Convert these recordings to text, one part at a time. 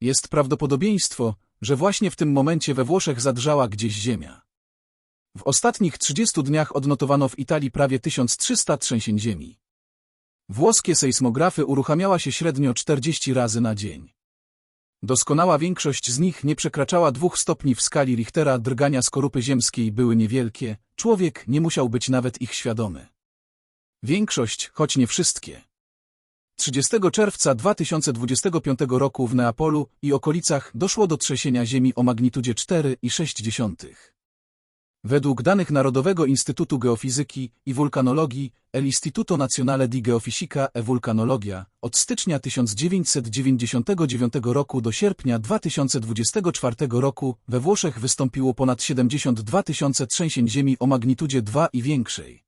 Jest prawdopodobieństwo, że właśnie w tym momencie we Włoszech zadrżała gdzieś ziemia. W ostatnich 30 dniach odnotowano w Italii prawie 1300 trzęsień ziemi. Włoskie sejsmografy uruchamiała się średnio 40 razy na dzień. Doskonała większość z nich nie przekraczała dwóch stopni w skali Richtera, drgania skorupy ziemskiej były niewielkie, człowiek nie musiał być nawet ich świadomy. Większość, choć nie wszystkie. 30 czerwca 2025 roku w Neapolu i okolicach doszło do trzęsienia ziemi o magnitudzie 4,6. Według danych Narodowego Instytutu Geofizyki i Wulkanologii El Istituto Nazionale di Geofisica e Vulcanologia od stycznia 1999 roku do sierpnia 2024 roku we Włoszech wystąpiło ponad 72 tysiące trzęsień ziemi o magnitudzie 2 i większej.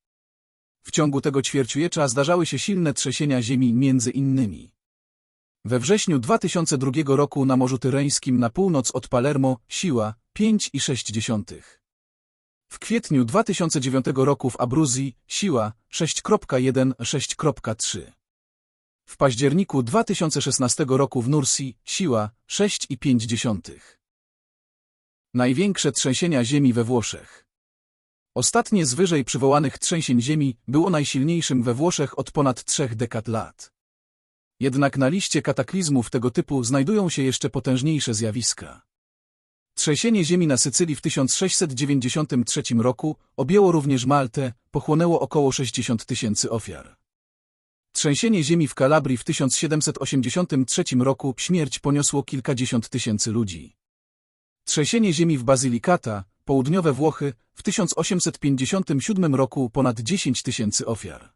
W ciągu tego ćwierćwiecza zdarzały się silne trzęsienia ziemi między innymi. We wrześniu 2002 roku na Morzu Tyreńskim na północ od Palermo siła 5,6. W kwietniu 2009 roku w Abruzji siła 6.1-6.3. W październiku 2016 roku w Nursi siła 6,5. Największe trzęsienia ziemi we Włoszech. Ostatnie z wyżej przywołanych trzęsień ziemi było najsilniejszym we Włoszech od ponad trzech dekad lat. Jednak na liście kataklizmów tego typu znajdują się jeszcze potężniejsze zjawiska. Trzęsienie ziemi na Sycylii w 1693 roku objęło również Maltę, pochłonęło około 60 tysięcy ofiar. Trzęsienie ziemi w Kalabrii w 1783 roku śmierć poniosło kilkadziesiąt tysięcy ludzi. Trzęsienie ziemi w Bazylikata, południowe Włochy, w 1857 roku ponad 10 tysięcy ofiar.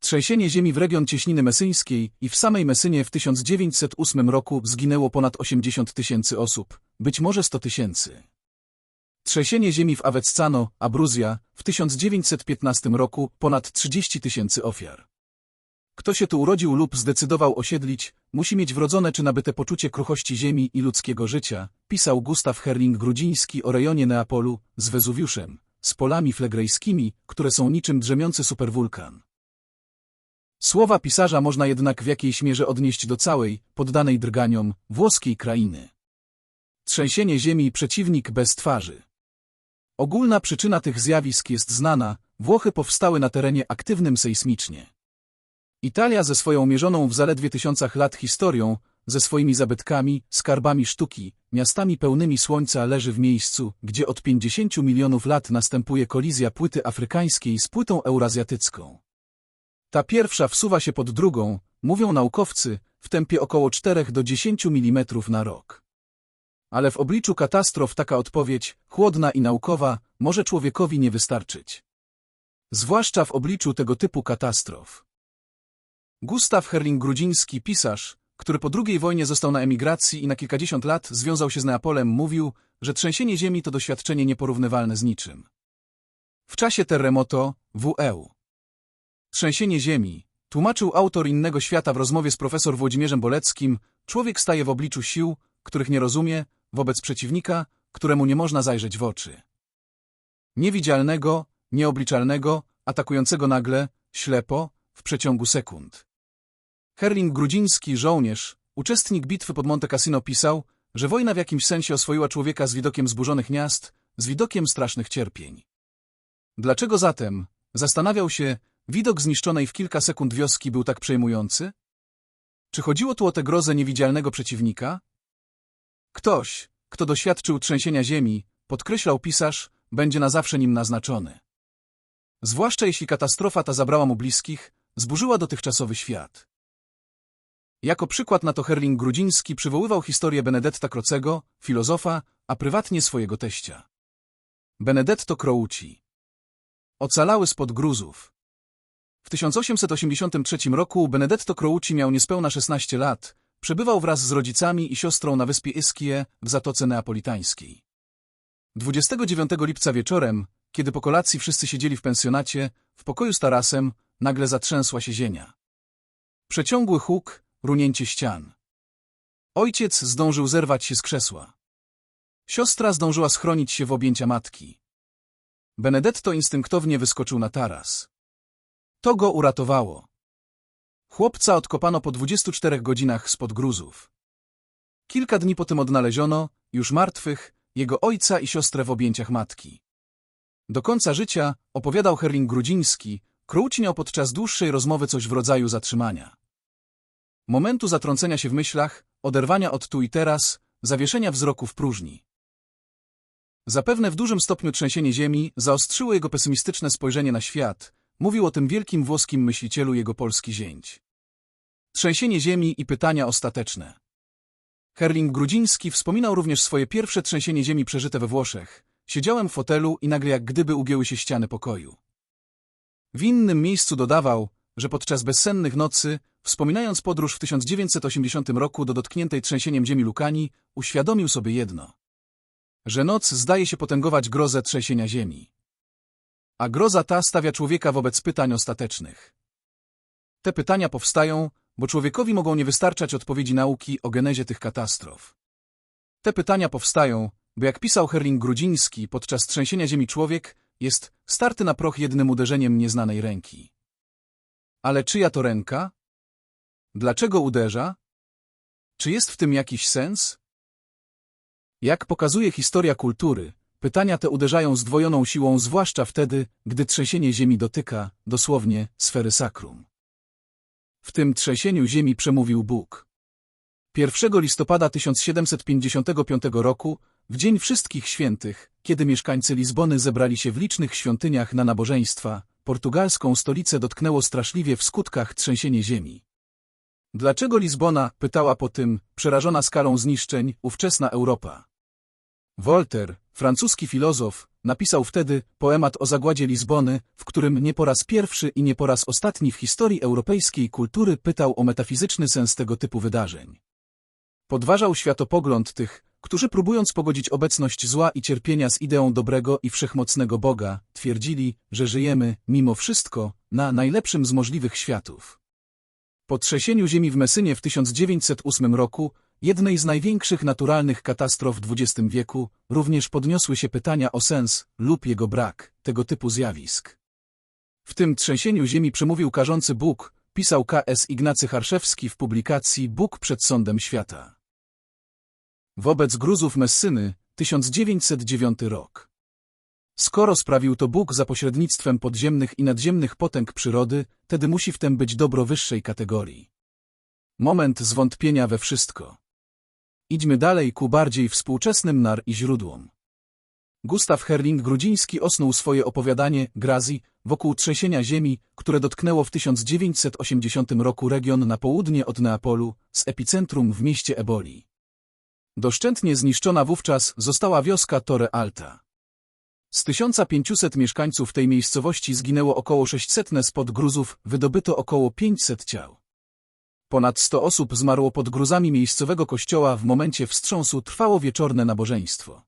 Trzęsienie ziemi w region Cieśniny Mesyńskiej i w samej Mesynie w 1908 roku zginęło ponad 80 tysięcy osób, być może 100 tysięcy. Trzęsienie ziemi w Avezzano, Abruzja, w 1915 roku ponad 30 tysięcy ofiar. Kto się tu urodził lub zdecydował osiedlić, musi mieć wrodzone czy nabyte poczucie kruchości ziemi i ludzkiego życia, pisał Gustaw Herling-Grudziński o rejonie Neapolu, z Wezuwiuszem, z polami flegrejskimi, które są niczym drzemiący superwulkan. Słowa pisarza można jednak w jakiejś mierze odnieść do całej, poddanej drganiom, włoskiej krainy. Trzęsienie ziemi przeciwnik bez twarzy. Ogólna przyczyna tych zjawisk jest znana, Włochy powstały na terenie aktywnym sejsmicznie. Italia ze swoją mierzoną w zaledwie tysiącach lat historią, ze swoimi zabytkami, skarbami sztuki, miastami pełnymi słońca leży w miejscu, gdzie od 50 milionów lat następuje kolizja płyty afrykańskiej z płytą eurazjatycką. Ta pierwsza wsuwa się pod drugą, mówią naukowcy, w tempie około 4 do 10 mm na rok. Ale w obliczu katastrof taka odpowiedź, chłodna i naukowa, może człowiekowi nie wystarczyć. Zwłaszcza w obliczu tego typu katastrof. Gustaw Herling-Grudziński, pisarz, który po II wojnie został na emigracji i na kilkadziesiąt lat związał się z Neapolem, mówił, że trzęsienie ziemi to doświadczenie nieporównywalne z niczym. W czasie terremoto, WE. Trzęsienie ziemi, tłumaczył autor innego świata w rozmowie z profesor Włodzimierzem Boleckim, człowiek staje w obliczu sił, których nie rozumie, wobec przeciwnika, któremu nie można zajrzeć w oczy. Niewidzialnego, nieobliczalnego, atakującego nagle, ślepo, w przeciągu sekund. Herling Grudziński, żołnierz, uczestnik bitwy pod Monte Cassino pisał, że wojna w jakimś sensie oswoiła człowieka z widokiem zburzonych miast, z widokiem strasznych cierpień. Dlaczego zatem, zastanawiał się, widok zniszczonej w kilka sekund wioski był tak przejmujący? Czy chodziło tu o tę grozę niewidzialnego przeciwnika? Ktoś, kto doświadczył trzęsienia ziemi, podkreślał pisarz, będzie na zawsze nim naznaczony. Zwłaszcza jeśli katastrofa ta zabrała mu bliskich, zburzyła dotychczasowy świat. Jako przykład na to Herling Grudziński przywoływał historię Benedetta Crocego, filozofa, a prywatnie swojego teścia. Benedetto Croci. Ocalały spod gruzów. W 1883 roku Benedetto Croci miał niespełna 16 lat, przebywał wraz z rodzicami i siostrą na wyspie Ischie w Zatoce Neapolitańskiej. 29 lipca wieczorem, kiedy po kolacji wszyscy siedzieli w pensjonacie, w pokoju z tarasem, nagle zatrzęsła się zienia. Przeciągły huk, runięcie ścian. Ojciec zdążył zerwać się z krzesła. Siostra zdążyła schronić się w objęcia matki. Benedetto instynktownie wyskoczył na taras. To go uratowało. Chłopca odkopano po 24 godzinach spod gruzów. Kilka dni po tym odnaleziono, już martwych, jego ojca i siostrę w objęciach matki. Do końca życia, opowiadał Herling Grudziński, Kruć miał podczas dłuższej rozmowy coś w rodzaju zatrzymania. Momentu zatrącenia się w myślach, oderwania od tu i teraz, zawieszenia wzroku w próżni. Zapewne w dużym stopniu trzęsienie ziemi zaostrzyło jego pesymistyczne spojrzenie na świat, mówił o tym wielkim włoskim myślicielu jego polski zięć. Trzęsienie ziemi i pytania ostateczne. Herling Grudziński wspominał również swoje pierwsze trzęsienie ziemi przeżyte we Włoszech. Siedziałem w fotelu i nagle jak gdyby ugięły się ściany pokoju. W innym miejscu dodawał, że podczas bezsennych nocy, wspominając podróż w 1980 roku do dotkniętej trzęsieniem ziemi Lukani, uświadomił sobie jedno. Że noc zdaje się potęgować grozę trzęsienia ziemi. A groza ta stawia człowieka wobec pytań ostatecznych. Te pytania powstają, bo człowiekowi mogą nie wystarczać odpowiedzi nauki o genezie tych katastrof. Te pytania powstają, bo jak pisał Herling Grudziński, podczas trzęsienia ziemi człowiek jest starty na proch jednym uderzeniem nieznanej ręki. Ale czyja to ręka? Dlaczego uderza? Czy jest w tym jakiś sens? Jak pokazuje historia kultury, pytania te uderzają zdwojoną siłą zwłaszcza wtedy, gdy trzęsienie ziemi dotyka, dosłownie, sfery sakrum. W tym trzęsieniu ziemi przemówił Bóg. 1 listopada 1755 roku, w Dzień Wszystkich Świętych, kiedy mieszkańcy Lizbony zebrali się w licznych świątyniach na nabożeństwa, portugalską stolicę dotknęło straszliwie w skutkach trzęsienie ziemi. Dlaczego Lizbona, pytała po tym, przerażona skalą zniszczeń, ówczesna Europa? Voltaire, francuski filozof, napisał wtedy poemat o zagładzie Lizbony, w którym nie po raz pierwszy i nie po raz ostatni w historii europejskiej kultury pytał o metafizyczny sens tego typu wydarzeń. Podważał światopogląd tych, którzy próbując pogodzić obecność zła i cierpienia z ideą dobrego i wszechmocnego Boga, twierdzili, że żyjemy, mimo wszystko, na najlepszym z możliwych światów. Po trzęsieniu ziemi w Mesynie w 1908 roku, jednej z największych naturalnych katastrof XX wieku, również podniosły się pytania o sens lub jego brak tego typu zjawisk. W tym trzęsieniu ziemi przemówił karzący Bóg, pisał K.S. Ignacy Harszewski w publikacji Bóg przed sądem świata. Wobec Gruzów Messyny, 1909 rok. Skoro sprawił to Bóg za pośrednictwem podziemnych i nadziemnych potęg przyrody, tedy musi w tym być dobro wyższej kategorii. Moment zwątpienia we wszystko. Idźmy dalej ku bardziej współczesnym nar i źródłom. Gustaw Herling-Grudziński osnuł swoje opowiadanie Grazi wokół trzęsienia ziemi, które dotknęło w 1980 roku region na południe od Neapolu, z epicentrum w mieście Eboli. Doszczętnie zniszczona wówczas została wioska Torre Alta. Z 1500 mieszkańców tej miejscowości zginęło około 600 spod gruzów, wydobyto około 500 ciał. Ponad 100 osób zmarło pod gruzami miejscowego kościoła w momencie wstrząsu trwało wieczorne nabożeństwo.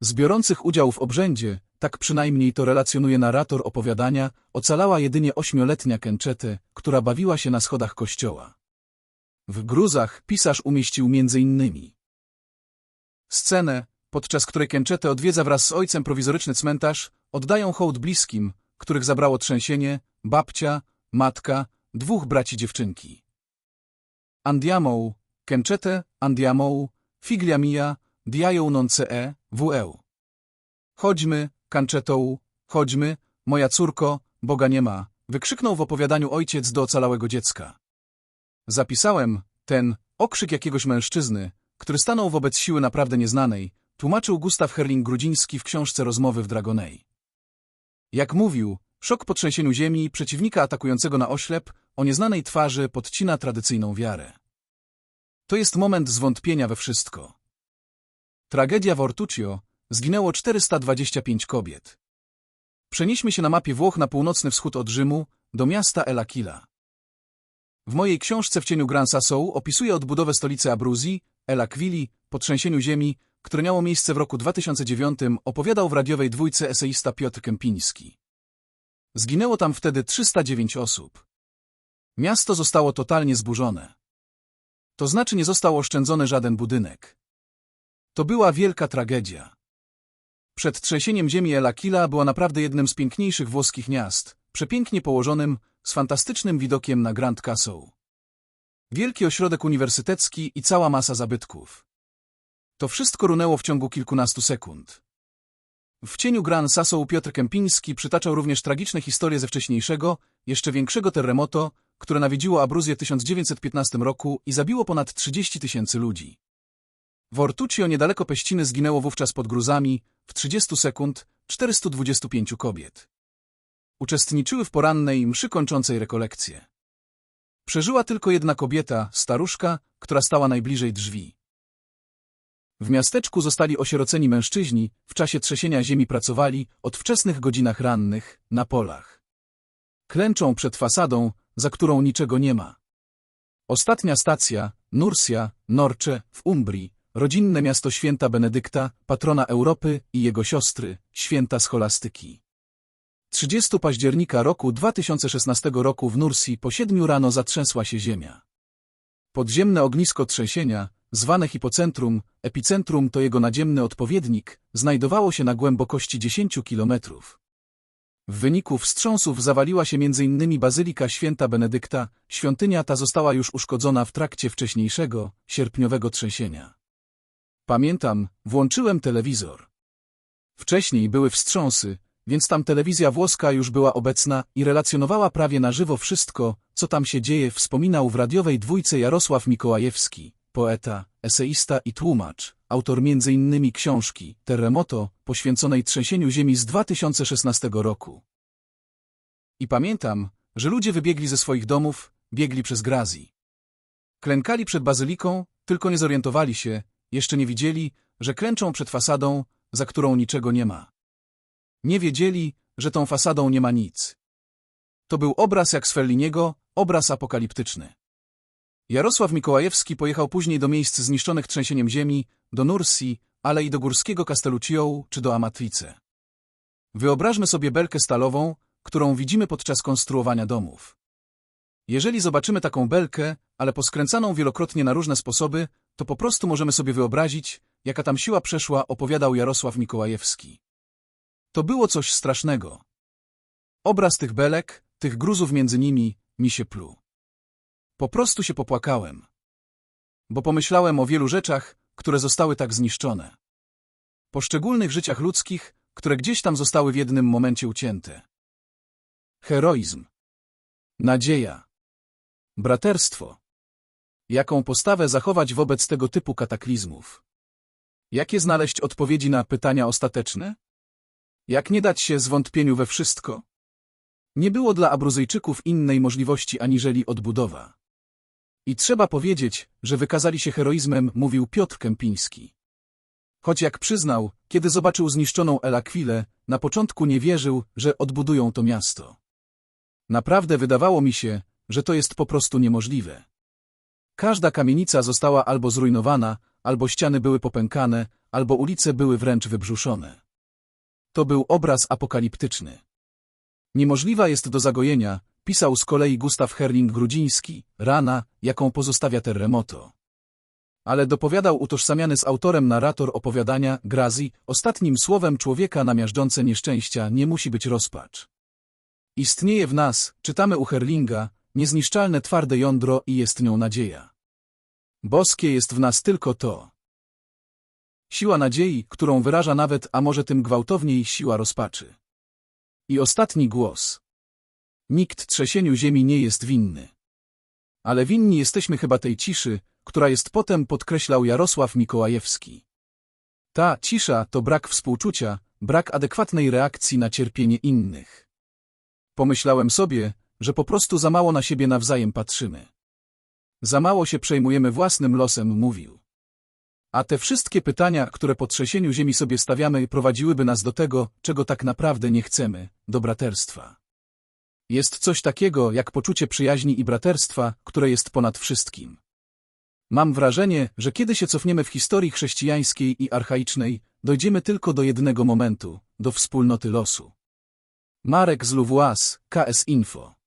Z biorących udział w obrzędzie, tak przynajmniej to relacjonuje narrator opowiadania, ocalała jedynie ośmioletnia Kenczety, która bawiła się na schodach kościoła. W gruzach pisarz umieścił między innymi Scenę, podczas której Kenczete odwiedza wraz z ojcem prowizoryczny cmentarz, oddają hołd bliskim, których zabrało trzęsienie, babcia, matka, dwóch braci dziewczynki. Andiamo, Kenczete, Andiamo, Figlia mia, diają non ce, wę. Chodźmy, Kanczetą, chodźmy, moja córko, Boga nie ma, wykrzyknął w opowiadaniu ojciec do ocalałego dziecka. Zapisałem ten okrzyk jakiegoś mężczyzny, który stanął wobec siły naprawdę nieznanej, tłumaczył Gustaw Herling-Grudziński w książce Rozmowy w Dragonej. Jak mówił, szok po trzęsieniu ziemi przeciwnika atakującego na oślep o nieznanej twarzy podcina tradycyjną wiarę. To jest moment zwątpienia we wszystko. Tragedia w Ortuccio zginęło 425 kobiet. Przenieśmy się na mapie Włoch na północny wschód od Rzymu, do miasta El Aquila. W mojej książce W cieniu Gran Sassou opisuję odbudowę stolicy Abruzji, El Aquili, po trzęsieniu ziemi, które miało miejsce w roku 2009, opowiadał w radiowej dwójce eseista Piotr Kępiński. Zginęło tam wtedy 309 osób. Miasto zostało totalnie zburzone. To znaczy nie został oszczędzony żaden budynek. To była wielka tragedia. Przed trzęsieniem ziemi El Aquila była naprawdę jednym z piękniejszych włoskich miast, przepięknie położonym, z fantastycznym widokiem na Grand Castle. Wielki ośrodek uniwersytecki i cała masa zabytków. To wszystko runęło w ciągu kilkunastu sekund. W cieniu Gran Sasoł Piotr Kępiński przytaczał również tragiczne historie ze wcześniejszego, jeszcze większego terremoto, które nawiedziło Abruzję w 1915 roku i zabiło ponad 30 tysięcy ludzi. W Ortucio niedaleko Peściny zginęło wówczas pod gruzami, w 30 sekund, 425 kobiet. Uczestniczyły w porannej mszy kończącej rekolekcję. Przeżyła tylko jedna kobieta, staruszka, która stała najbliżej drzwi. W miasteczku zostali osieroceni mężczyźni, w czasie trzesienia ziemi pracowali, od wczesnych godzinach rannych, na polach. Klęczą przed fasadą, za którą niczego nie ma. Ostatnia stacja, Nursia, Norcze, w Umbrii, rodzinne miasto święta Benedykta, patrona Europy i jego siostry, święta scholastyki. 30 października roku 2016 roku w Nursi po siedmiu rano zatrzęsła się ziemia. Podziemne ognisko trzęsienia, zwane hipocentrum, epicentrum to jego nadziemny odpowiednik, znajdowało się na głębokości 10 kilometrów. W wyniku wstrząsów zawaliła się m.in. Bazylika Święta Benedykta, świątynia ta została już uszkodzona w trakcie wcześniejszego, sierpniowego trzęsienia. Pamiętam, włączyłem telewizor. Wcześniej były wstrząsy, więc tam telewizja włoska już była obecna i relacjonowała prawie na żywo wszystko, co tam się dzieje, wspominał w radiowej dwójce Jarosław Mikołajewski, poeta, eseista i tłumacz, autor m.in. książki Terremoto, poświęconej trzęsieniu ziemi z 2016 roku. I pamiętam, że ludzie wybiegli ze swoich domów, biegli przez Grazi. Klękali przed bazyliką, tylko nie zorientowali się, jeszcze nie widzieli, że klęczą przed fasadą, za którą niczego nie ma. Nie wiedzieli, że tą fasadą nie ma nic. To był obraz jak z Felliniego, obraz apokaliptyczny. Jarosław Mikołajewski pojechał później do miejsc zniszczonych trzęsieniem ziemi, do Nursi, ale i do górskiego Castelluccio czy do Amatrice. Wyobraźmy sobie belkę stalową, którą widzimy podczas konstruowania domów. Jeżeli zobaczymy taką belkę, ale poskręcaną wielokrotnie na różne sposoby, to po prostu możemy sobie wyobrazić, jaka tam siła przeszła, opowiadał Jarosław Mikołajewski. To było coś strasznego. Obraz tych belek, tych gruzów między nimi, mi się pluł. Po prostu się popłakałem. Bo pomyślałem o wielu rzeczach, które zostały tak zniszczone. Poszczególnych życiach ludzkich, które gdzieś tam zostały w jednym momencie ucięte. Heroizm. Nadzieja. Braterstwo. Jaką postawę zachować wobec tego typu kataklizmów? Jakie znaleźć odpowiedzi na pytania ostateczne? Jak nie dać się zwątpieniu we wszystko? Nie było dla Abruzyjczyków innej możliwości aniżeli odbudowa. I trzeba powiedzieć, że wykazali się heroizmem, mówił Piotr Kępiński. Choć jak przyznał, kiedy zobaczył zniszczoną El Aquile, na początku nie wierzył, że odbudują to miasto. Naprawdę wydawało mi się, że to jest po prostu niemożliwe. Każda kamienica została albo zrujnowana, albo ściany były popękane, albo ulice były wręcz wybrzuszone. To był obraz apokaliptyczny. Niemożliwa jest do zagojenia, pisał z kolei Gustaw Herling-Grudziński, rana, jaką pozostawia terremoto. Ale dopowiadał utożsamiany z autorem narrator opowiadania, Grazi, ostatnim słowem człowieka na miażdżące nieszczęścia nie musi być rozpacz. Istnieje w nas, czytamy u Herlinga, niezniszczalne twarde jądro i jest nią nadzieja. Boskie jest w nas tylko to. Siła nadziei, którą wyraża nawet, a może tym gwałtowniej, siła rozpaczy. I ostatni głos. Nikt trzesieniu ziemi nie jest winny. Ale winni jesteśmy chyba tej ciszy, która jest potem podkreślał Jarosław Mikołajewski. Ta cisza to brak współczucia, brak adekwatnej reakcji na cierpienie innych. Pomyślałem sobie, że po prostu za mało na siebie nawzajem patrzymy. Za mało się przejmujemy własnym losem, mówił. A te wszystkie pytania, które po trzesieniu ziemi sobie stawiamy, prowadziłyby nas do tego, czego tak naprawdę nie chcemy, do braterstwa. Jest coś takiego, jak poczucie przyjaźni i braterstwa, które jest ponad wszystkim. Mam wrażenie, że kiedy się cofniemy w historii chrześcijańskiej i archaicznej, dojdziemy tylko do jednego momentu, do wspólnoty losu. Marek z Louvois, KS Info